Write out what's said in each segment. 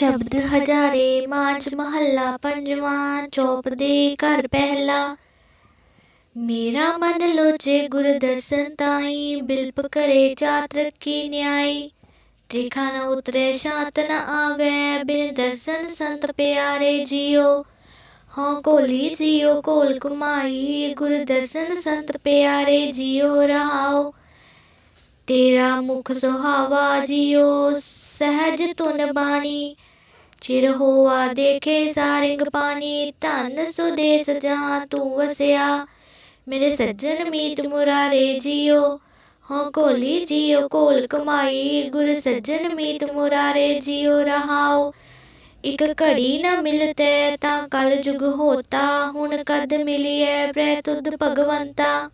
शब्द हजारे मांझ महला पंजवा चौप दे कर पहला। मेरा मन लोचे गुरदर्शन ताई, बिल्प करे चात्र की न्याय त्रिखा न उतरे, शांत न आवे, बिन दर्शन संत प्यारे जियो। हाँ कोली जियो, कोल कुमाई, गुरदर्शन संत प्यारे जियो रहाओ। तेरा मुख सुहावा जियो, सहज तुन बाणी। ਤੁਨ ਬਾਣੀ ਚਿਰ ਹੋਆ ਦੇਖੇ ਸਾਰਿੰਗ ਪਾਣੀ ਧਨ ਸੁਦੇਸ ਜਹਾਂ ਤੂੰ ਵਸਿਆ ਮੇਰੇ ਸੱਜਣ ਮੀਤ ਮੁਰਾਰੇ ਜੀਓ ਹਾਂ ਕੋਲੀ ਜੀਓ ਕੋਲ ਕਮਾਈ ਗੁਰ ਸੱਜਣ ਮੀਤ ਮੁਰਾਰੇ ਜੀਓ ਰਹਾਓ ਇਕ ਘੜੀ ਨਾ ਮਿਲਤੇ ਤਾਂ ਕਲ ਜੁਗ ਹੋਤਾ ਹੁਣ ਕਦ ਮਿਲੀਏ ਪ੍ਰੈ ਤੁਧ ਭਗਵੰਤਾ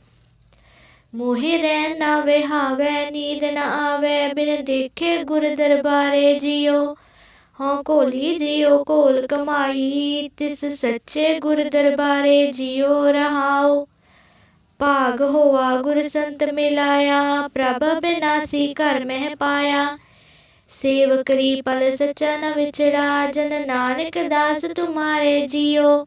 ਮੋਹਿ ਰਹਿ ਨਾ ਵਿਹਾਵੇ ਨੀਂਦ ਨਾ ਆਵੇ ਬਿਨ ਦੇਖੇ ਗੁਰ ਦਰਬਾਰੇ ਜੀਓ हाँ कोली जियो कोल कमाई, तिस सच्चे गुर दरबारे जियो रहाओ। भाग होआ गुर संत मिलाया, प्रभ बिनासी घर मह पाया। सेव करी पल सचा न विचड़ा जन नानक दास तुम्हारे जियो।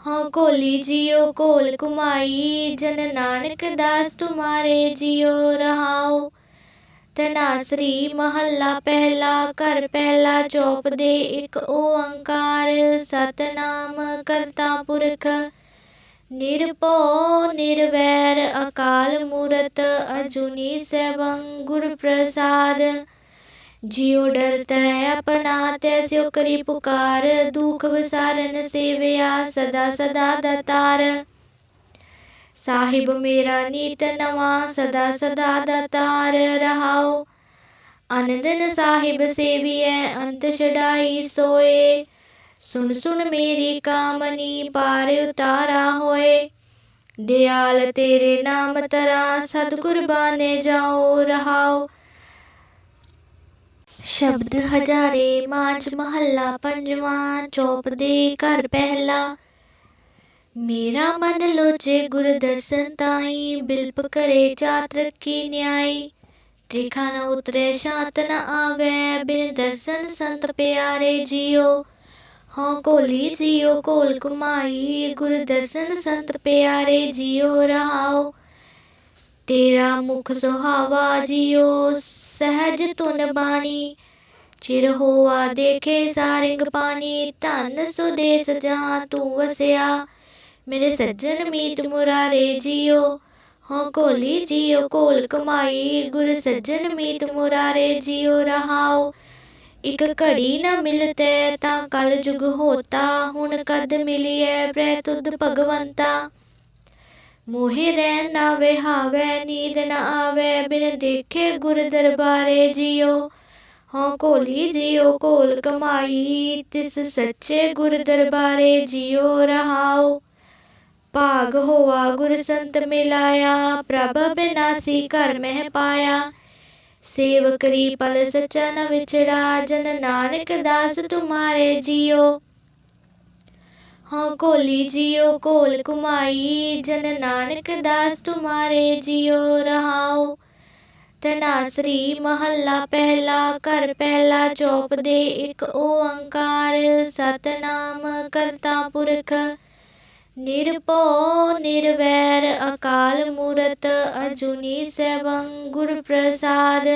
हाँ कोली जियो कोल कुमाई, जन नानक दास तुम्हारे जियो रहाओ। ਤਨਾਸਰੀ ਮਹੱਲਾ ਪਹਿਲਾ ਘਰ ਪਹਿਲਾ ਚੌਪ ਦੇ ਇੱਕ ਓੰਕਾਰ ਸਤਨਾਮ ਕਰਤਾ ਪੁਰਖ ਨਿਰਭਉ ਨਿਰਵੈਰ ਅਕਾਲ ਮੂਰਤ ਅਜੂਨੀ ਸੈਭੰ ਗੁਰ ਪ੍ਰਸਾਦ ਜਿਉ ਡਰਤ ਹੈ ਆਪਣਾ ਤੈਸਿਓ ਕਰੀ ਪੁਕਾਰ ਦੁਖ ਵਿਸਾਰਨ ਸੇਵਿਆ ਸਦਾ ਸਦਾ ਦਤਾਰ ਸਾਹਿਬ ਮੇਰਾ ਨੀਤ ਨਵਾ ਸਦਾ ਸਦਾ ਦਤਾਰ ਰਹਾਓ ਅਨੰਦਨ ਸਾਹਿਬ ਸੇਵੀਐ ਅੰਤ ਛਡਾਈ ਸੋਏ ਸੁਨ ਸੁਨ ਮੇਰੀ ਕਾਮਨੀ ਪਾਰ ਉਤਾਰਾ ਹੋਏ ਦਿਆਲ ਤੇਰੇ ਨਾਮ ਤਰਾ ਸਤਿਗੁਰ ਬਾਨੇ ਜਾਓ ਰਹਾਓ ਸ਼ਬਦ ਹਜ਼ਾਰੇ ਮਾਝ ਮਹੱਲਾ ਪੰਜਵਾਂ ਚੌਪ ਦੇ ਘਰ ਪਹਿਲਾ मेरा मन लोचे गुरुदर्शन ताई, बिल्प करे जात की न्याय त्रिखा न उतरे, शांत न आवे, बिन दर्शन संत प्यारे जियो। हाँ कोली जियो, कोल कुमाई गुरु दर्शन संत प्यारे जियो रहाओ। तेरा मुख सुहावा जियो, सहज तुन बाणी। चिर होआ देखे सारिंग पानी धन सुदेश जहाँ तू वसया। ਵਸਿਆ ਮੇਰੇ ਸੱਜਣ ਮੀਤ ਮੁਰਾਰੇ ਜੀਓ ਹਾਂ ਕੋਲੀ ਜੀਓ ਕੋਲ ਕਮਾਈ ਗੁਰ ਸੱਜਣ ਮੀਤ ਮੁਰਾਰੇ ਜੀਓ ਰਹਾਓ ਇਕ ਘੜੀ ਨਾ ਮਿਲਤੇ ਤਾਂ ਕਲ ਜੁਗ ਹੋਤਾ ਹੁਣ ਕਦ ਮਿਲੀਏ ਪ੍ਰੈ ਤੁਧ ਭਗਵੰਤਾ ਮੋਹਿ ਰਹਿ ਨਾ ਵਿਹਾਵੇ ਨੀਂਦ ਨਾ ਆਵੇ ਬਿਨ ਦੇਖੇ ਗੁਰ ਦਰਬਾਰੇ ਜੀਓ ਹਾਂ ਕੋਲੀ ਜੀਓ ਕੋਲ ਕਮਾਈ ਤਿਸ ਸੱਚੇ ਗੁਰ ਦਰਬਾਰੇ ਜੀਓ ਰਹਾਓ भाग होआ गुर संत मिलाया, प्रभ बिनासी कर मह पाया। सेव करी पल सचन विचरा जन नानक दास तुम्हारे जियो। हाँ कोली जियो, कोल कुमाई, जन नानक दास तुम्हारे जियो। रहाओ तनासरी महला पहला, कर पहला चौप दे एक ओ अंकार सतनाम करता पुरख ਨਿਰਭਉ, ਨਿਰਵੈਰ, ਅਕਾਲ ਮੂਰਤ ਅਜੂਨੀ ਸੈਭੰ ਗੁਰ ਪ੍ਰਸਾਦ।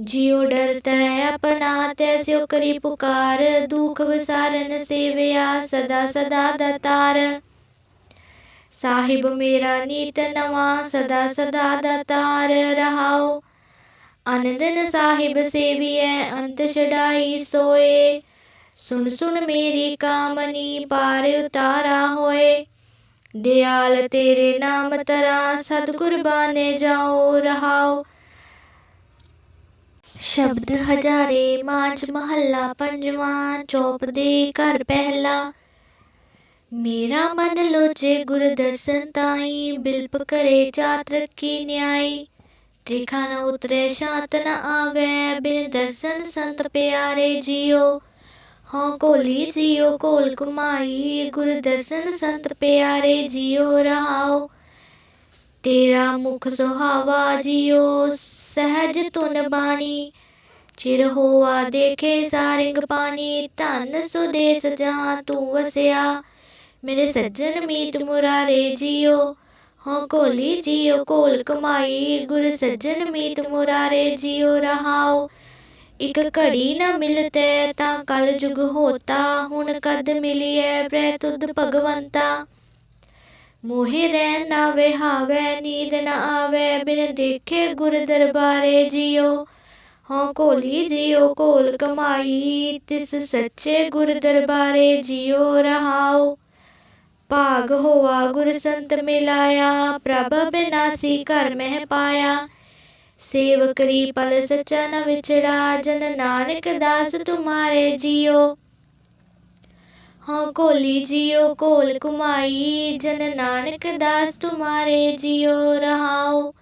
ਜਿਉ ਡਰਤ ਹੈ ਆਪਣਾ ਤੈਸਿਓ ਕਰੀ ਪੁਕਾਰ। ਦੁਖ ਵਿਸਾਰਨ ਸੇਵਿਆ, ਸਦਾ ਸਦਾ ਦਤਾਰ। ਸਾਹਿਬ ਮੇਰਾ ਨੀਤ ਨਵਾ, ਸਦਾ ਸਦਾ ਦਤਾਰ। ਰਹਾਓ ਅਨੰਦਨ ਸਾਹਿਬ ਸੇਵੀਐ, ਅੰਤ ਛਡਾਈ ਸੋਏ। सुन सुन मेरी कामनी पार उतारा होए। दयाल तेरे नाम तरा सतगुर बाने जाओ, रहाओ। शब्द हजारे माच महला पंजवा, चौप दे कर पहला। मेरा मन लोचे गुरु दर्शन ताई, बिल्प करे चात्र की न्याई। त्रिखा न उतरे, शांत न आवे, बिन दर्शन संत प्यारे जियो। हाँ कोली जियो, कोल कुमाई गुरुदर्शन संत प्यारे जियो रहाओ। तेरा मुख सुहावा जियो, सहज तुन बाणी। चिर होआ देखे सारिंग पानी, धन सुदेश जहाँ तू वसया। मेरे सज्जन मीत मुरारे जियो हाँ कोली जियो, कोल कमाई, गुरु सज्जन मीत मुरारे जियो रहाओ। ਇਕ ਘੜੀ ਨਾ ਮਿਲਤੇ ਤਾਂ ਕਲ ਜੁਗ ਹੋਤਾ ਹੁਣ ਕਦ ਮਿਲੀਏ ਪ੍ਰੈ ਤੁਧ ਭਗਵੰਤਾ ਮੋਹਿ ਰਹਿ ਨਾ ਵਿਹਾਵੇ ਨੀਂਦ ਨਾ ਆਵੇ ਬਿਨ ਦੇਖੇ ਗੁਰ ਦਰਬਾਰੇ ਜੀਓ ਹਾਂ ਕੋਲੀ ਜੀਓ ਕੋਲ ਕਮਾਈ ਤਿਸ ਸੱਚੇ ਗੁਰ ਦਰਬਾਰੇ ਜੀਓ ਰਹਾਓ ਭਾਗ ਹੋਆ ਗੁਰ ਸੰਤ ਮਿਲਾਇਆ ਪ੍ਰਭ ਬਿਨਾਸੀ ਘਰ ਮਹਿ ਪਾਇਆ ਸੇਵਕਰੀ ਪਲ ਸਚਾ ਨ ਜਨ ਨਾਨਕ ਦਾਸ ਤੁਮਾਰੇ ਜੀਓ। ਹਾਂ ਕੋਲੀ ਜਿਓ ਕੋਲ ਕੁਮਾਈ ਜਨ ਨਾਨਕ ਦਾਸ ਤੁਮਾਰੇ ਜਿਓ ਰਹਾਓ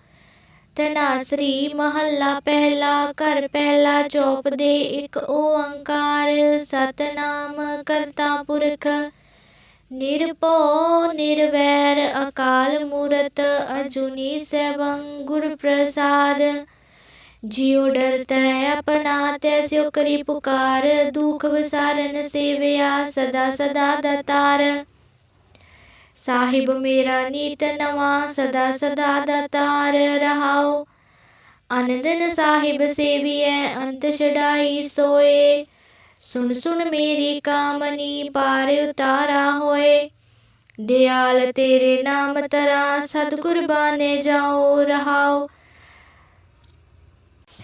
ਤਨਾਸਰੀ ਮਹੱਲਾ ਪਹਿਲਾ, ਘਰ ਪਹਿਲਾ, ਚੌਪ ਦੇ ਇੱਕ ਓੰਕਾਰ ਸਤਨਾਮ ਕਰਤਾ ਪੁਰਖ। ਨਿਰਭਉ, ਨਿਰਵੈਰ, ਅਕਾਲ ਮੂਰਤ ਅਜੂਨੀ ਸੈਭੰ ਗੁਰ ਪ੍ਰਸਾਦ ਜਿਉ ਡਰ ਤੈ ਆਪਣਾ ਤੈਸਿਓ ਕਰੀ ਪੁਕਾਰ। ਦੁਖ ਵਿਸਾਰਨ ਸੇਵਿਆ, ਸਦਾ ਸਦਾ ਦਤਾਰ। ਸਾਹਿਬ ਮੇਰਾ ਨੀਤ ਨਵਾ, ਸਦਾ ਸਦਾ ਦਤਾਰ। ਰਹਾਓ ਅਨੰਦਨ ਸਾਹਿਬ ਸੇਵੀਐ, ਅੰਤ ਛਡਾਈ ਸੋਏ। सुन सुन मेरी कामनी पार उतारा होए। दयाल तेरे नाम तरा सतगुर बाने जाओ, रहाओ।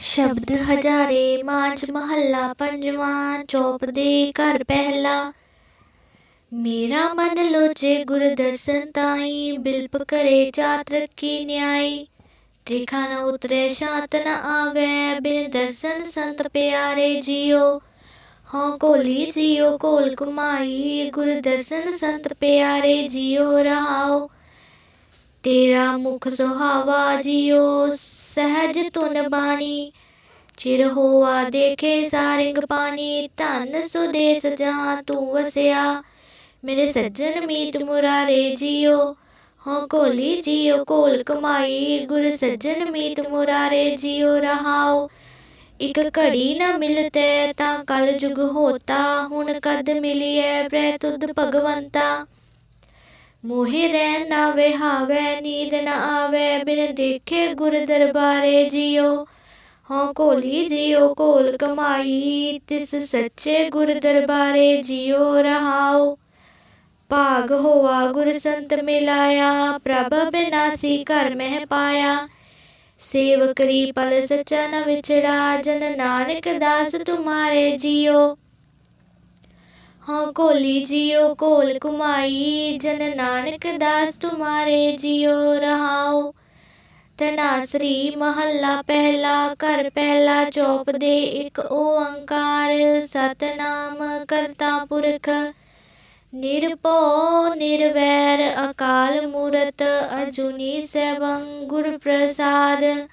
शब्द हजारे माच महला पंजवा, चौप दे कर पहला। मेरा मन लोचे गुर दर्शन ताई, बिल्प करे जात की न्याई। त्रिखा न उतरे शांत न आवे, बिन दर्शन संत प्यारे जियो। हाँ कोली जियो, कोल कुमाई, गुरुदर्शन संत प्यारे जियो रहाओ। तेरा मुख सुहावा जियो, सहज तुन बाणी। चिर होआ देखे सारिंग पानी, धन सुदेश जहाँ तू वसया। मेरे सज्जन मीत मुरारे जियो हाँ कोली जियो, कोल कमाई, गुरु सज्जन मीत मुरारे जियो रहाओ। ਇਕ ਘੜੀ ਨਾ ਮਿਲਤੇ ਤਾਂ ਕਲ ਜੁਗ ਹੋਤਾ ਹੁਣ ਕਦ ਮਿਲੀਏ ਪ੍ਰੈ ਤੁਧ ਭਗਵੰਤਾ ਮੋਹਿ ਰਹਿ ਨਾ ਵਿਹਾਵੇ ਨੀਂਦ ਨਾ ਆਵੇ ਬਿਨ ਦੇਖੇ ਗੁਰ ਦਰਬਾਰੇ ਜੀਓ ਹਾਂ ਕੋਲੀ ਜੀਓ ਕੋਲ ਕਮਾਈ ਤਿਸ ਸੱਚੇ ਗੁਰ ਦਰਬਾਰੇ ਜੀਓ ਰਹਾਓ ਭਾਗ ਹੋਆ ਗੁਰ ਸੰਤ ਮਿਲਾਇਆ ਪ੍ਰਭ ਬਿਨਾਸੀ ਘਰ ਮਹਿ ਪਾਇਆ ਸੇਵਕਰੀ ਪਲ ਸਚਾ ਨ ਜਨ ਨਾਨਕ ਦਾਸ ਤੁਮਾਰੇ ਜੀਓ। ਹਾਂ ਕੋਲੀ ਜੀਓ ਕੋਲ ਕੁਮਾਈ ਜਨ ਨਾਨਕ ਦਾਸ ਤੁਮਾਰੇ ਜਿਓ, ਰਹਾਓ। ਤਨਾਸਰੀ ਮਹੱਲਾ ਪਹਿਲਾ, ਘਰ ਪਹਿਲਾ, ਚੌਪ ਦੇ ਇੱਕ ਓੰਕਾਰ। ਸਤਨਾਮ ਕਰਤਾ ਪੁਰਖ ਨਿਰਭਉ, ਨਿਰਵੈਰ, ਅਕਾਲ ਮੂਰਤ, ਅਜੂਨੀ ਸੈਭੰ ਗੁਰ ਪ੍ਰਸਾਦ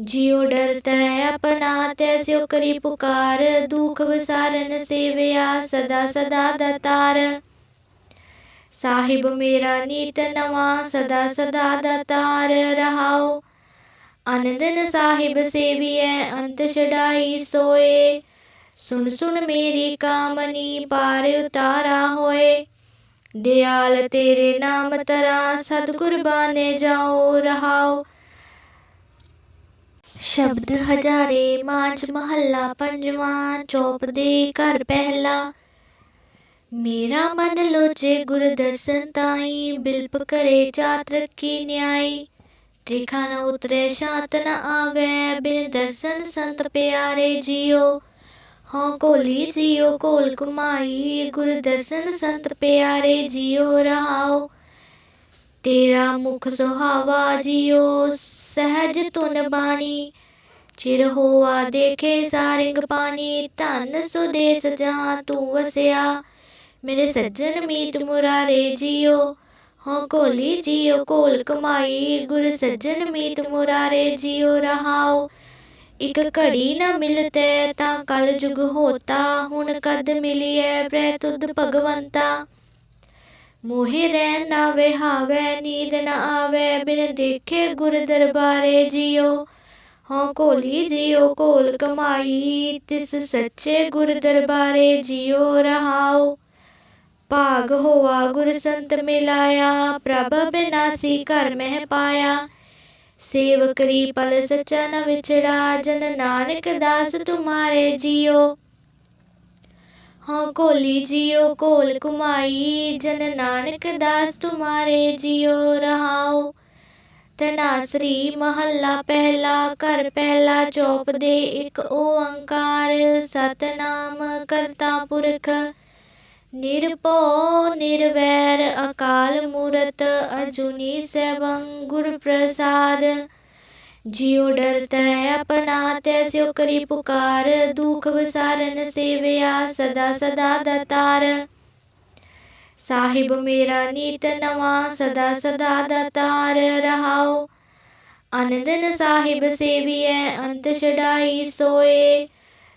ਜਿਉ ਡਰਤਾ ਹੈ ਆਪਣਾ ਤੈਸਿਓ ਕਰੀ ਪੁਕਾਰ। ਦੁਖ ਵਿਸਾਰਨ ਸੇਵਿਆ, ਸਦਾ ਸਦਾ ਦਤਾਰ। ਸਾਹਿਬ ਮੇਰਾ ਨੀਤ ਨਵਾ, ਸਦਾ ਸਦਾ ਦਤਾਰ। ਰਹਾਓ ਅਨੰਦਨ ਸਾਹਿਬ ਸੇਵੀਐ, ਅੰਤ ਛਡਾਈ ਸੋਏ। सुन सुन मेरी कामनी पार उतारा होए। दयाल तेरे नाम तरा सतगुर बाने जाओ, रहाओ। शब्द हजारे माच महला पंजवा, चौप दे कर पहला। मेरा मन लोचे गुर दर्शन ताई, बिल्प करे चात्र की न्याई। त्रिखा न उतरे, शांत न आवे, बिन दर्शन संत प्यारे जियो। हाँ कोली जियो, कोल कुमाई, गुरु दर्शन संत प्यारे जियो रहाओ। तेरा मुख सुहावा जियो, सहज तुन बाणी। चिर होआ देखे सारिंग पानी, धन सुदेश जहाँ तू वसया। मेरे सज्जन मीत मुरारे जियो हाँ कोली जियो, कोल कमाई, गुरु सज्जन मीत मुरारे जियो रहाओ। एक घड़ी ना मिलते ता कल जुग होता हूँ कद मिलिए प्रै तुद भगवंता मोहे रह नावे हावे नींद न आवे बिन देखे गुर दरबारे जियो हों कोली जियो कोल कमाई तिस सच्चे गुर दरबारे जियो रहाओ भाग होवा गुर संत मिलाया प्रभ बिनासी कर में पाया सेवकरी पल सच्चा न विछड़ा जन नानक दास तुम्हारे जियो हाँ कोली जियो कोल कुमाई जन नानक दास तुम्हारे जियो रहाओ तनासरी महल्ला पहला कर पहला चौप दे एक ओंकार सतनाम करता पुरख निरपो निर्वैर अकाल मूरत अर्जुनी सेवं गुरु प्रसाद जियो डरता है अपना तैस्यो करी पुकार दुख विसारन सेवया सदा सदा दतार साहिब मेरा नीत नवा सदा सदा दतार रहाओ अनंदन साहिब सेविय अंत छड़ाई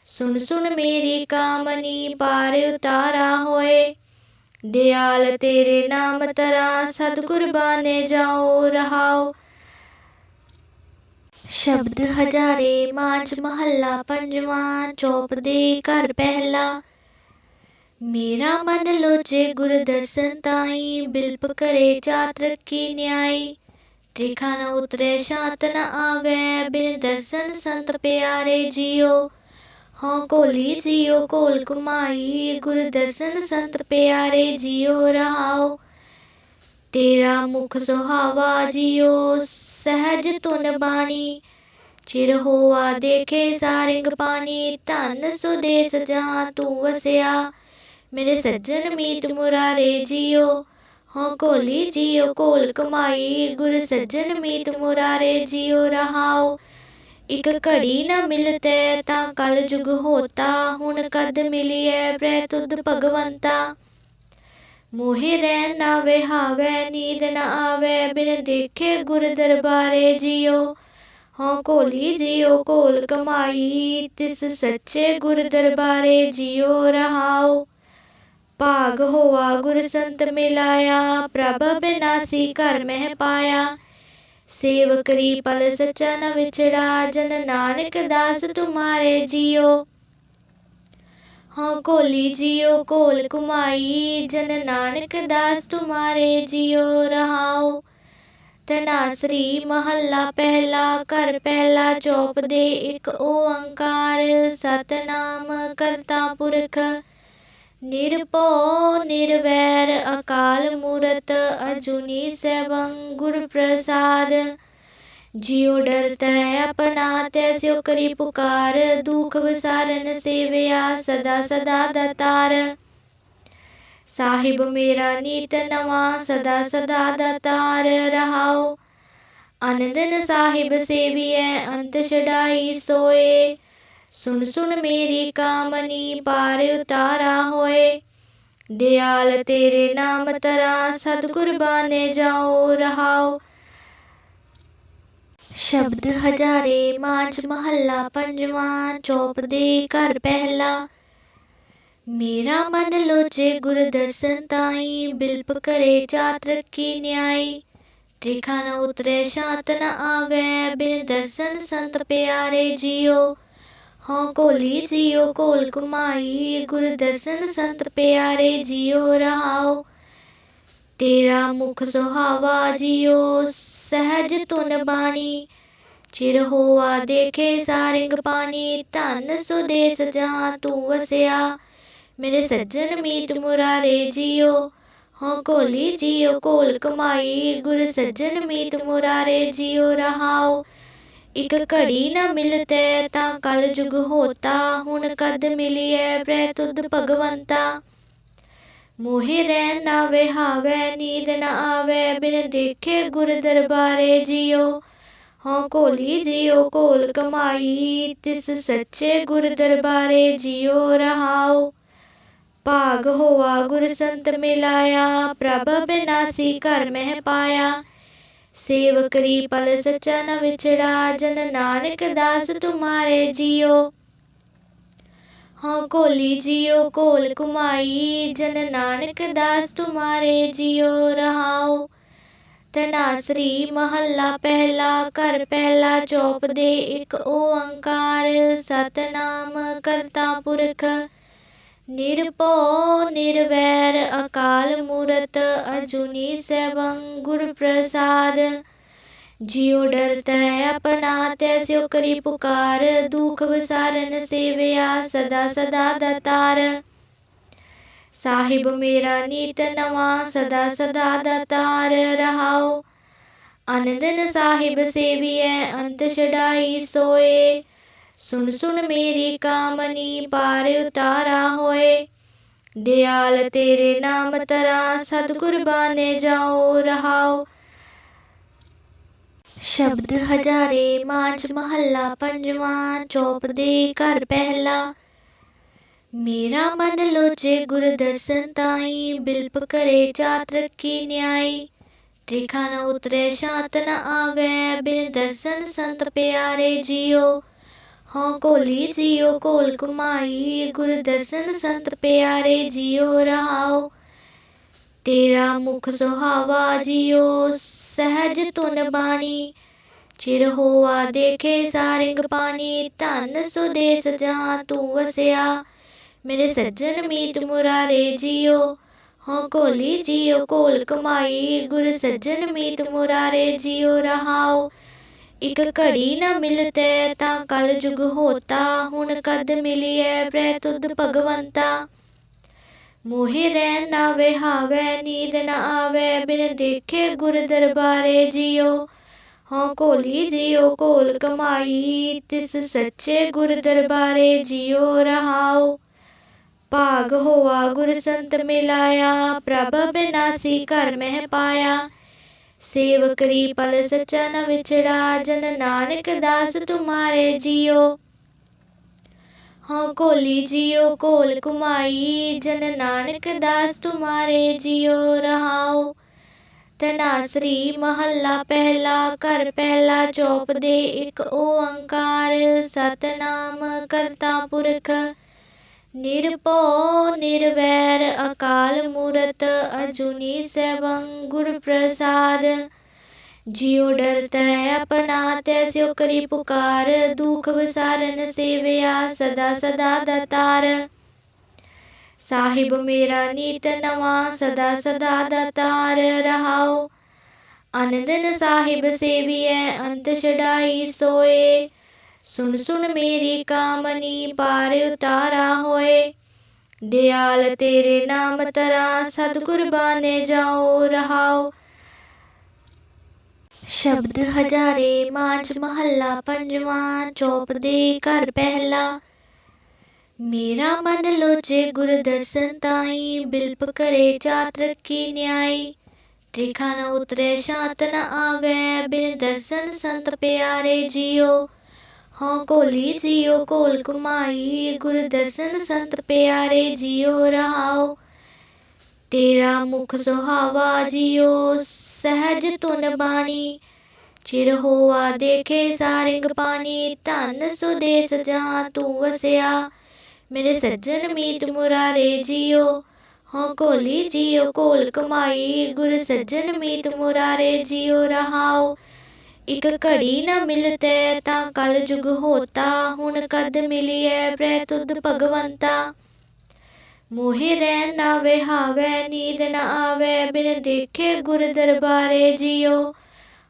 ਸੁਣ ਸੁਣ ਮੇਰੀ ਕਾਮਨੀ ਪਾਰ ਉਤਾਰਾ ਹੋਏ। ਦਿਆਲ ਤੇਰੇ ਨਾਮ ਤਰਾ ਸਦ ਕੁਰਬਾਨੇ ਜਾਓ, ਰਹਾਓ। ਸ਼ਬਦ ਹਜ਼ਾਰੇ ਮਾਜ ਮਹੱਲਾ ਪੰਜਵਾਂ, ਚੋਪ ਦੇ ਘਰ ਪਹਿਲਾ। ਮੇਰਾ ਮਨ ਲੋਚੇ ਗੁਰ ਦਰਸ਼ਨ ਤਾਈ, ਬਿਲਪ ਕਰੇ ਜਾਤ ਰੱਖੀ ਨਿਆਈ। ਤ੍ਰਿਖਾ ਨ ਉਤਰੇ, ਸ਼ਾਂਤ ਨ ਆਵੇ, ਬਿਨ ਦਰਸ਼ਨ ਸੰਤ ਪਿਆਰੇ ਜੀਓ। हाँ कोली जियो, कोल कुमाई, गुरुदर्शन संत प्यारे जियो रहाओ। तेरा मुख सुहावा जियो, सहज तुन बाणी। चिर होआ देखे सारिंग पानी, धन सुदेश जहाँ तू वसया। मेरे सज्जन मीत मुरारे जियो हाँ कोली जियो, कोल कमाई, गुरु सज्जन मीत मुरारे जियो रहाओ। एक घड़ी न मिलते ता कल जुग होता हूँ कद मिलिए प्रे तुद भगवंता मोहे रह नावे हावे नींद न आवे बिन देखे गुर दरबारे जियो हों कोली जियो कोल कमाई तिस सच्चे गुर दरबारे जियो रहाओ भाग होआ गुर संत मिलाया प्रभ बिनासी कर मह पाया पाया सेवकरी पल सच्चा न विछड़ा जन नानक दास तुम्हारे जियो हाँ कोली जियो कोल कुमाई जन नानक दास तुम्हारे जियो रहाओ तनासरी महल्ला पहला कर पहला चौप दे एक ओंकार सतनाम करता पुरख निरपो निर्वैर अकाल मूरत अर्जुनी सेवं गुरु प्रसाद जियो डरता है अपना तैस्यो करी पुकार, दुख विसारन सेवया सदा सदा दतार। साहिब मेरा नीत नवा, सदा सदा दतार रहाओ। आनंदन साहिब सेविय अंत छड़ाई सोए। सुन सुन मेरी कामनी पार उतारा होए। दयाल तेरे नाम तरा सदगुर बाने जाओ, रहाओ। शब्द हजारे माच महला पंजवा, चौप दे कर पहला। मेरा मन लोचे गुर दर्शन ताई, बिल्प करे जात की न्याई। त्रिखा न उतरे, शांत न आवे, बिन दर्शन संत प्यारे जियो। हाँ कोली जियो कोल कुमाई, गुरुदर्शन संत प्यारे जियो रहाओ। तेरा मुख सुहावा जियो, सहज तुन बाणी। चिर होवा देखे सारिंग पानी, धन सुदेश जहाँ तू वसया। मेरे सज्जन मीत मुरारे जियो हाँ कोली जियो कोल कमाई, गुरु सज्जन मीत मुरारे जियो रहाओ। एक घड़ी ना मिलते ता कल जुग होता हूँ कद मिली है प्रै तुद भगवंता मोहे रह नावे हावे नींद न आवे बिन देखे गुर दरबारे जियो हों कोली जियो कोल कमाई तिस सच्चे गुर दरबारे जियो रहाओ भाग होवा गुर संत मिलाया प्रभ बिनासी कर मह पाया ਸੇਵਕਰੀ ਪਲ ਸਚਨ ਵਿਚੜਾ ਜਨ ਨਾਨਕ ਦਾਸ ਤੁਮਾਰੇ ਜਿਓ। ਹਾਂ ਕੋਲੀ ਜਿਓ ਕੋਲ ਕੁਮਾਈ ਜਨ ਨਾਨਕ ਦਾਸ ਤੁਮਾਰੇ ਜਿਓ ਰਹਾਓ ਤਨਾਸਰੀ ਮਹੱਲਾ ਪਹਿਲਾ, ਘਰ ਪਹਿਲਾ, ਚੌਪ ਦੇ ਇੱਕ ਓੰਕਾਰ। ਸਤਨਾਮ ਕਰਤਾ ਪੁਰਖ ਨਿਰਭਉ ਨਿਰਵੈਰ ਅਕਾਲ ਮੂਰਤ ਅਜੂਨੀ ਸੈਭੰ ਗੁਰ ਪ੍ਰਸਾਦ ਜਿਉ ਡਰਤ ਹੈ ਆਪਣਾ ਤੈਸਿਓ ਕਰੀ ਪੁਕਾਰ ਦੁਖ ਵਿਸਾਰਨ ਸੇਵਿਆ ਸਦਾ ਸਦਾ ਦਤਾਰ ਸਾਹਿਬ ਮੇਰਾ ਨੀਤ ਨਵਾਂ ਸਦਾ ਸਦਾ ਦਤਾਰ ਰਹਾਓ ਅਨੰਦਨ ਸਾਹਿਬ ਸੇਵੀਐ ਅੰਤ ਛਡਾਈ ਸੋਏ सुन सुन मेरी कामनी पार उतारा होए। दयाल तेरे नाम तरा सतगुर बाने जाओ, रहाओ। शब्द हजारे माच महला पंजवा, चौप दे कर पहला। मेरा मन लोचे गुरु दर्शन ताई, बिल्प करे चात्र की न्याई। त्रिखा न उतरे, शांत न आवे, बिन दर्शन संत प्यारे जियो। हाँ कोली जियो, कोल कुमाई, गुरु दर्शन संत प्यारे जियो रहाओ। तेरा मुख सुहावा जियो, सहज तुन बाणी। चिर होआ देखे सारिंग पानी, धन सुदेश जहाँ तू वसया। मेरे सज्जन मीत मुरारे जियो हाँ कोली जियो, कोल कमाई, गुरु सज्जन मीत मुरारे जियो रहाओ। ਇਕ ਘੜੀ ਨਾ ਮਿਲਤੇ ਤਾਂ ਕਲ ਜੁਗ ਹੋਤਾ ਹੁਣ ਕਦ ਮਿਲੀਐ ਪ੍ਰੈ ਤੁਧ ਭਗਵੰਤਾ ਮੋਹਿ ਰਹਿ ਨਾ ਵਿਹਾਵੇ ਨੀਂਦ ਨਾ ਆਵੇ ਬਿਨ ਦੇਖੇ ਗੁਰ ਦਰਬਾਰੇ ਜੀਓ ਹਾਂ ਕੋਲੀ ਜੀਓ ਕੋਲ ਕਮਾਈ ਤਿਸ ਸੱਚੇ ਗੁਰ ਦਰਬਾਰੇ ਜੀਓ ਰਹਾਓ ਭਾਗ ਹੋਆ ਗੁਰ ਸੰਤ ਮਿਲਾਇਆ ਪ੍ਰਭ ਬਿਨਾਸੀ ਘਰ ਮਹਿ ਪਾਇਆ ਸੇਵਕਰੀ ਪਲ ਸਚਾ ਨ ਜਨ ਨਾਨਕ ਦਾਸ ਤੁਮਾਰੇ ਜਿਉ ਹਾਂ ਕੋਲੀ ਜਿਉ ਕੋਲ ਕੁਮਾਈ ਜਨ ਨਾਨਕ ਦਾਸ ਤੁਮਾਰੇ ਜਿਓ, ਰਹਾਓ। ਤਨਾਸਰੀ ਮਹੱਲਾ ਪਹਿਲਾ, ਘਰ ਪਹਿਲਾ, ਚੌਪ ਦੇ ਇੱਕ ਓੰਕਾਰ, ਸਤਨਾਮ ਕਰਤਾ ਪੁਰਖ। ਨਿਰਭਉ, ਨਿਰਵੈਰ, ਅਕਾਲ ਮੂਰਤ ਅਜੂਨੀ ਸੈਭੰ ਗੁਰ ਪ੍ਰਸਾਦ। ਜਿਉ ਡਰਤ ਹੈ ਆਪਣਾ ਤੈਸਿਓ ਕਰੀ ਪੁਕਾਰ, ਦੁਖ ਵਿਸਾਰਨ ਸੇਵਿਆ ਸਦਾ ਸਦਾ ਦਤਾਰ। ਸਾਹਿਬ ਮੇਰਾ ਨੀਤ ਨਵਾਂ, ਸਦਾ ਸਦਾ ਦਤਾਰ ਰਹਾਓ ਅਨੰਦਨ ਸਾਹਿਬ ਸੇਵੀਐ, ਅੰਤ ਛਡਾਈ ਸੋਏ। ਸੁਣ ਸੁਣ ਮੇਰੀ ਕਾਮਨੀ ਪਾਰ ਉਤਾਰਾ ਹੋਏ। ਦਿਆਲ ਤੇਰੇ ਨਾਮ ਤਰਾ ਸਤਿਗੁਰ ਬਾਨੇ ਜਾਓ, ਰਹਾਓ। ਸ਼ਬਦ ਹਜ਼ਾਰੇ ਮਾਝ ਮਹੱਲਾ ਪੰਜਵਾਂ, ਚੌਪ ਦੇ ਘਰ ਪਹਿਲਾ। ਮੇਰਾ ਮਨ ਲੋਚੇ ਗੁਰ ਦਰਸ਼ਨ ਤਾਈ, ਬਿਲਪ ਕਰੇ ਜਾਤ ਰੱਖੀ ਨਿਆਈ। ਤ੍ਰਿਖਾ ਨ ਉਤਰੇ ਸ਼ਾਂਤ ਨ ਆਵੇ, ਬਿਨ ਦਰਸ਼ਨ ਸੰਤ ਪਿਆਰੇ ਜੀਓ। हाँ कोली जियो, कोल कुमाई, गुरुदर्शन संत प्यारे जियो रहाओ। तेरा मुख सुहावा जियो, सहज तुन बाणी। चिर होआ देखे सारिंग पानी, धन सुदेश जहाँ तू वसया। मेरे सज्जन मीत मुरारे जियो हाँ कोली जियो, कोल कमाई, गुरु सज्जन मीत मुरारे जियो रहाओ। ਇਕ ਘੜੀ ਨਾ ਮਿਲਤੇ ਤਾਂ ਕਲ ਜੁਗ ਹੋਤਾ ਹੁਣ ਕਦ ਮਿਲੀਐ ਪ੍ਰੈ ਤੁਧ ਭਗਵੰਤਾ ਮੋਹਿ ਰਹਿ ਨਾ ਵਿਹਾਵੇ ਨੀਂਦ ਨਾ ਆਵੇ ਬਿਨ ਦੇਖੇ ਗੁਰ ਦਰਬਾਰੇ ਜੀਓ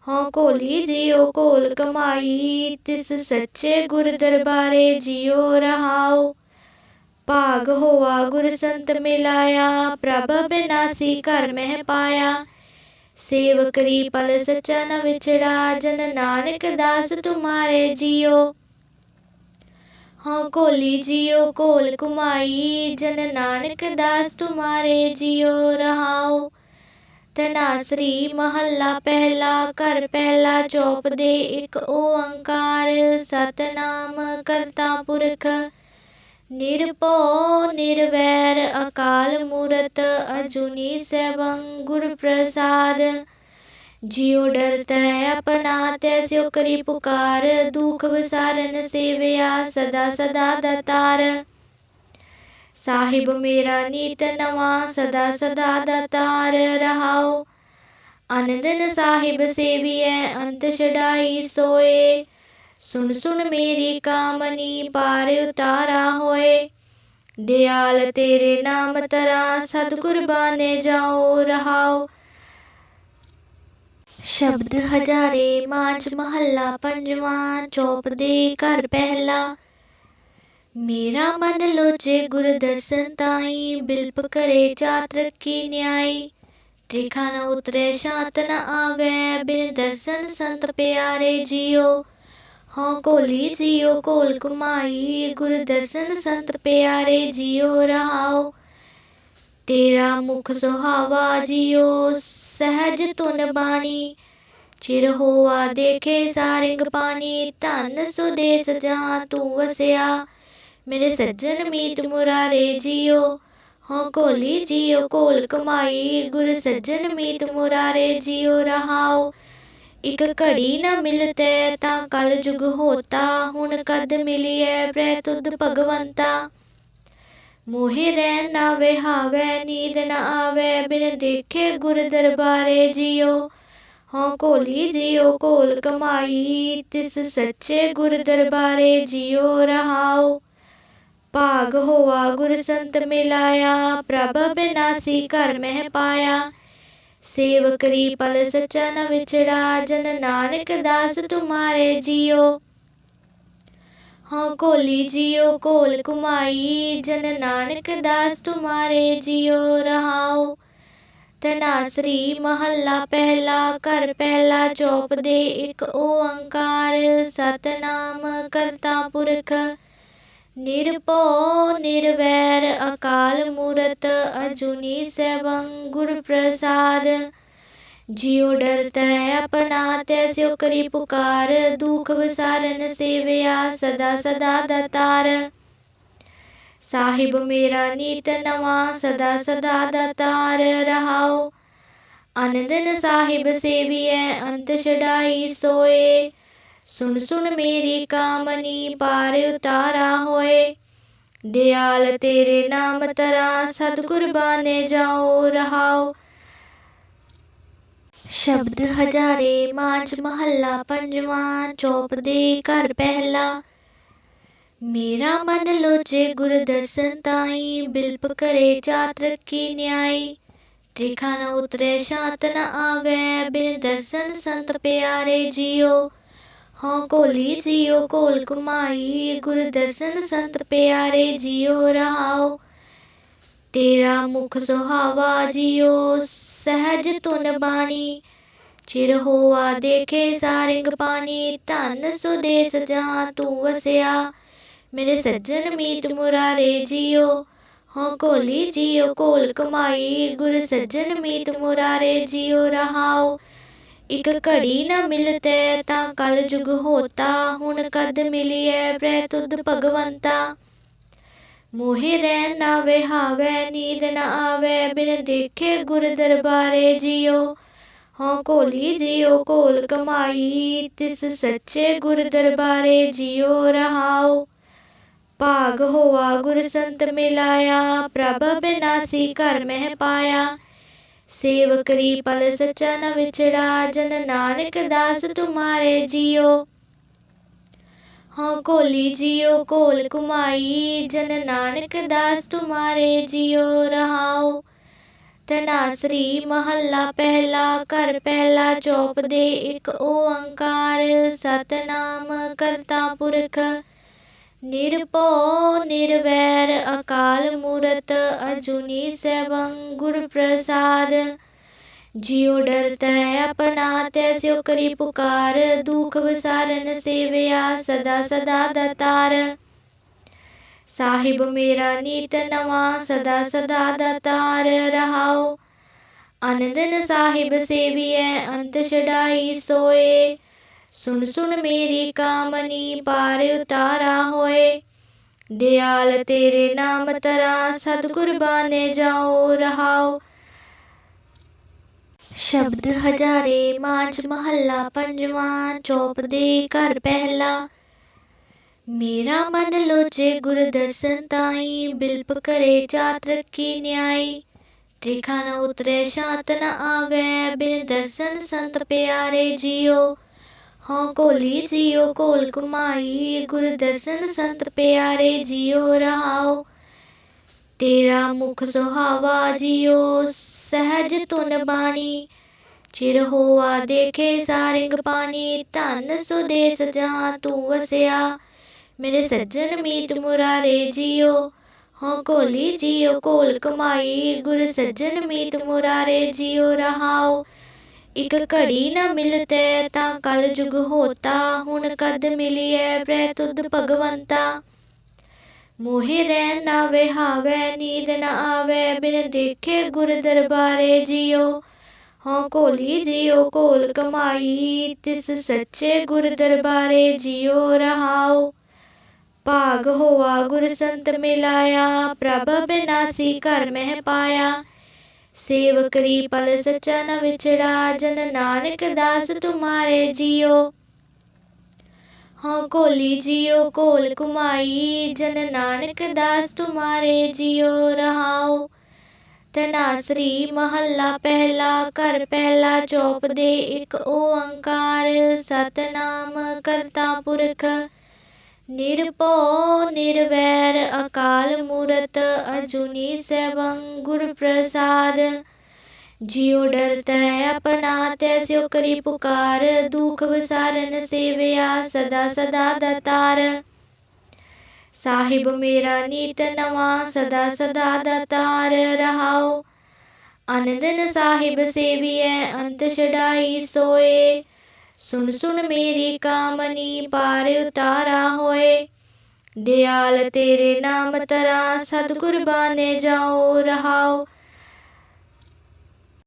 ਹਾਂ ਕੋਲੀ ਜੀਓ ਕੋਲ ਕਮਾਈ ਤਿਸ ਸੱਚੇ ਗੁਰ ਦਰਬਾਰੇ ਜੀਓ ਰਹਾਓ ਭਾਗ ਹੋਆ ਗੁਰ ਸੰਤ ਮਿਲਾਇਆ ਪ੍ਰਭ ਬਿਨਾਸੀ ਘਰ ਮਹਿ ਪਾਇਆ ਸੇਵ ਕਰੀ ਪਲ ਸਚਾ ਨ ਜਨ ਨਾਨਕ ਦਾਸ ਤੁਮਾਰੇ ਜਿਓ। ਹਾਂ ਕੋਲੀ ਜਿਉ ਕੋਲ ਕੁਮਾਈ ਜਨ ਨਾਨਕ ਦਾਸ ਤੁਮਾਰੇ ਜਿਓ ਰਹਾਓ ਤਨਾਸਰੀ ਮਹੱਲਾ ਪਹਿਲਾ, ਘਰ ਪਹਿਲਾ, ਚੌਪ ਦੇ ਇੱਕ ਓੰਕਾਰ। ਸਤਨਾਮ ਕਰਤਾ ਪੁਰਖ निरपो निर्वैर अकाल मूरत अजुनी सैवं गुर प्रसाद जियो डरत है अपना तैसे करी पुकार, दुख विसारन सेवया सदा सदा दतार। साहिब मेरा नीत नवा, सदा सदा दतार रहाओ। आनंदन साहिब सेविय अंत छड़ाई सोए। ਸੁਣ ਸੁਣ ਮੇਰੀ ਕਾਮਨੀ ਪਾਰ ਉਤਾਰਾ ਹੋਏ। ਦਿਆਲ ਤੇਰੇ ਨਾਮ ਤਰਾ ਸਤਿਗੁਰ ਬਾਨੇ ਜਾਓ, ਰਹਾਓ। ਸ਼ਬਦ ਹਜ਼ਾਰੇ ਮਾਝ ਮਹੱਲਾ ਪੰਜਵਾਂ, ਚੌਪ ਦੇ ਘਰ ਪਹਿਲਾ। ਮੇਰਾ ਮਨ ਲੋਚੇ ਗੁਰ ਦਰਸ਼ਨ ਤਾਈ, ਬਿਲਪ ਕਰੇ ਜਾਤ ਰੱਖੀ ਨਿਆਈ। ਤ੍ਰਿਖਾ ਨ ਉਤਰੇ, ਸ਼ਾਂਤ ਨ ਆਵੇ, ਬਿਨ ਦਰਸ਼ਨ ਸੰਤ ਪਿਆਰੇ ਜੀਓ। हाँ कोली जियो, कोल कुमाई, गुरुदर्शन संत प्यारे जियो राओ तेरा मुख सुहावा जियो, सहज तुन बाणी। चिर होआ देखे सारिंग पानी, धन सुदेश जहाँ तू वसया। मेरे सज्जन मीत मुरारे जियो हाँ कोली जियो, कोल कमाई, गुरु सज्जन मीत मुरारे जियो रहाओ। ਇਕ ਘੜੀ ਨ ਮਿਲਤੇ ਤਾਂ ਕਲ ਜੁਗ ਹੋਤਾ ਹੁਣ ਕਦ ਮਿਲੀਐ ਪ੍ਰੈ ਤੁਧ ਭਗਵੰਤਾ ਮੋਹਿ ਰਹਿ ਨਾ ਵਿਹਾਵੇ ਨੀਂਦ ਨ ਆਵੇ ਬਿਨ ਦੇਖੇ ਗੁਰ ਦਰਬਾਰੇ ਜੀਓ ਹਾਂ ਕੋਲੀ ਜੀਓ ਕੋਲ ਕਮਾਈ ਤਿਸ ਸੱਚੇ ਗੁਰ ਦਰਬਾਰੇ ਜੀਓ ਰਹਾਓ ਭਾਗ ਹੋਆ ਗੁਰ ਸੰਤ ਮਿਲਾਇਆ ਪ੍ਰਭ ਬਿਨਾਸੀ ਘਰ ਮਹਿ ਪਾਇਆ सेवकरी पल सचन विछड़ा जन नानक दास तुम्हारे जियो हाँ कोली जियो कोल कुमाई जन नानक दास तुम्हारे जियो रहाओ तनासरी महला पहला कर पहला चौप दे एक ओंकार सतनाम करता पुरख ਨਿਰਭਉ, ਨਿਰਵੈਰ, ਅਕਾਲ ਮੂਰਤ ਅਜੂਨੀ ਸੈਭੰ ਗੁਰ ਪ੍ਰਸਾਦ। ਜਿਉ ਡਰਤ ਹੈ ਆਪਣਾ ਤੈਸਿਓ ਕਰੀ ਪੁਕਾਰ, ਦੁਖ ਵਿਸਾਰਨ ਸੇਵਿਆ ਸਦਾ ਸਦਾ ਦਤਾਰ ਸਾਹਿਬ ਮੇਰਾ ਨੀਤ ਨਵਾ, ਸਦਾ ਸਦਾ ਦਤਾਰ ਰਹਾਓ ਅਨੰਦਨ ਸਾਹਿਬ ਸੇਵੀਐ, ਅੰਤ ਛਡਾਈ ਸੋਏ। सुन सुन मेरी कामनी पार उतारा होए। दयाल तेरे नाम तरा सतगुर बाने जाओ, रहाओ। शब्द हजारे माच महला पंजवा, चौप दे कर पहला। मेरा मन लोचे गुर दर्शन ताई, बिल्प करे चात्र की न्याई। त्रिखा न उतरे, शांत न आवे, बिन दर्शन संत प्यारे जियो। हाँ कोली जियो, कोल कुमाई, गुरुदर्शन संत प्यारे जियो रहाओ। तेरा मुख सुहावा जियो, सहज तुन बाणी। चिर होआ देखे सारिंग पानी, धन सुदेश जहाँ तू वसया। मेरे सज्जन मीत मुरारे जियो हाँ कोली जियो, कोल कमाई, गुरु सज्जन मीत मुरारे जियो रहाओ। ਇਕ ਘੜੀ ਨ ਮਿਲਤੇ ਤਾਂ ਕਲ ਜੁਗ ਹੋਤਾ ਹੁਣ ਕਦ ਮਿਲੀਐ ਪ੍ਰੈ ਤੁਧ ਭਗਵੰਤਾ ਮੋਹਿ ਰਹਿ ਨਾ ਵਿਹਾਵੇ ਨੀਂਦ ਨ ਆਵੇ ਬਿਨ ਦੇਖੇ ਗੁਰ ਦਰਬਾਰੇ ਜੀਓ ਹਾਂ ਕੋਲੀ ਜੀਓ ਕੋਲ ਕਮਾਈ ਤਿਸ ਸੱਚੇ ਗੁਰ ਦਰਬਾਰੇ ਜੀਓ ਰਹਾਓ ਭਾਗ ਹੋਆ ਗੁਰ ਸੰਤ ਮਿਲਾਇਆ ਪ੍ਰਭ ਬਿਨਾਸੀ ਘਰ ਮਹਿ ਪਾਇਆ सेवकरी पल सचन विछड़ा जन नानक दास तुम्हारे जियो हाँ कोली जियो कोल कुमाई जन नानक दास तुम्हारे जियो रहाओ तनासरी महला पहला कर पहला चौप दे एक ओंकार सतनाम करता पुरख निरपो निर्वैर अकाल मूरत अर्जुनी सैवं गुर प्रसाद जियो डरत है अपना तैस्यो करी पुकार, दुख विसारन सेवया सदा सदा दतार। साहिब मेरा नीत नवा, सदा सदा दतार रहाओ। आनंदन साहिब सेविय अंत छड़ाई सोए। सुन सुन मेरी कामनी पार उतारा होए। दयाल तेरे नाम तरा सदगुर बाने जाओ, रहाओ। शब्द हजारे माच महला पंजवा, चौप दे कर पहला। मेरा मन लोचे गुर दर्शन ताई, बिल्प करे जात की न्याई। त्रिखा न उतरे, शांत न आवे, बिन दर्शन संत प्यारे जियो। हाँ कोली जियो, कोल कुमाई, गुरुदर्शन संत प्यारे जियो रहाओ। तेरा मुख सुहावा जियो, सहज तुन बाणी चिर होवा देखे सारिंग पानी, धन सुदेश जहाँ तू वसया। मेरे सज्जन मीत मुरारे जियो हाँ कोली जियो, कोल कमाई, गुरु सज्जन मीत मुरारे जियो रहाओ। ਇਕ ਘੜੀ ਨ ਮਿਲਤੇ ਤਾਂ ਕਲ ਜੁਗ ਹੋਤਾ ਹੁਣ ਕਦ ਮਿਲੀਐ ਪ੍ਰੈ ਤੁਧ ਭਗਵੰਤਾ ਮੋਹਿ ਰਹਿ ਨਾ ਵਿਹਾਵੇ ਨੀਂਦ ਨ ਆਵੇ ਬਿਨ ਦੇਖੇ ਗੁਰ ਦਰਬਾਰੇ ਜਿਉ ਹਾਂ ਕੋਲੀ ਜਿਉ ਕੋਲ ਕਮਾਈ ਤਿਸ ਸੱਚੇ ਗੁਰ ਦਰਬਾਰੇ ਜਿਉ ਰਹਾਓ ਭਾਗ ਹੋਆ ਗੁਰ ਸੰਤ ਮਿਲਾਇਆ ਪ੍ਰਭ ਬਿਨਾਸੀ ਘਰ ਮਹਿ ਪਾਇਆ ਸੇਵ ਕਰੀ ਪਲ ਸਚਨ ਵਿਚੜਾ ਜਨ ਨਾਨਕ ਦਾਸ ਤੁਮਾਰੇ ਜਿਓ। ਹਾਂ ਕੋਲੀ ਜਿਉ ਕੋਲ ਕੁਮਾਈ ਜਨ ਨਾਨਕ ਦਾਸ ਤੁਮਾਰੇ ਜਿਓ ਰਹਾਓ ਤਨਾਸਰੀ ਮਹੱਲਾ ਪਹਿਲਾ, ਘਰ ਪਹਿਲਾ, ਚੌਪ ਦੇ ਇੱਕ ਓੰਕਾਰ। ਸਤਨਾਮ ਕਰਤਾ ਪੁਰਖ ਨਿਰਭਉ, ਨਿਰਵੈਰ, ਅਕਾਲ ਮੂਰਤ ਅਜੂਨੀ ਸੈਭੰ ਗੁਰ ਪ੍ਰਸਾਦ। ਜਿਉ ਡਰਤ ਹੈ ਆਪਣਾ ਤੈਸਿਓ ਕਰੀ ਪੁਕਾਰ, ਦੁਖ ਵਿਸਾਰਨ ਸੇਵਿਆ ਸਦਾ ਸਦਾ ਦਤਾਰ। ਸਾਹਿਬ ਮੇਰਾ ਨੀਤ ਨਵਾ, ਸਦਾ ਸਦਾ ਦਤਾਰ ਰਹਾਓ ਅਨੰਦਨ ਸਾਹਿਬ ਸੇਵੀਐ, ਅੰਤ ਛਡਾਈ ਸੋਏ। सुन सुन मेरी कामनी पार उतारा होए। दयाल तेरे नाम तरा सदगुर बाने जाओ, रहाओ।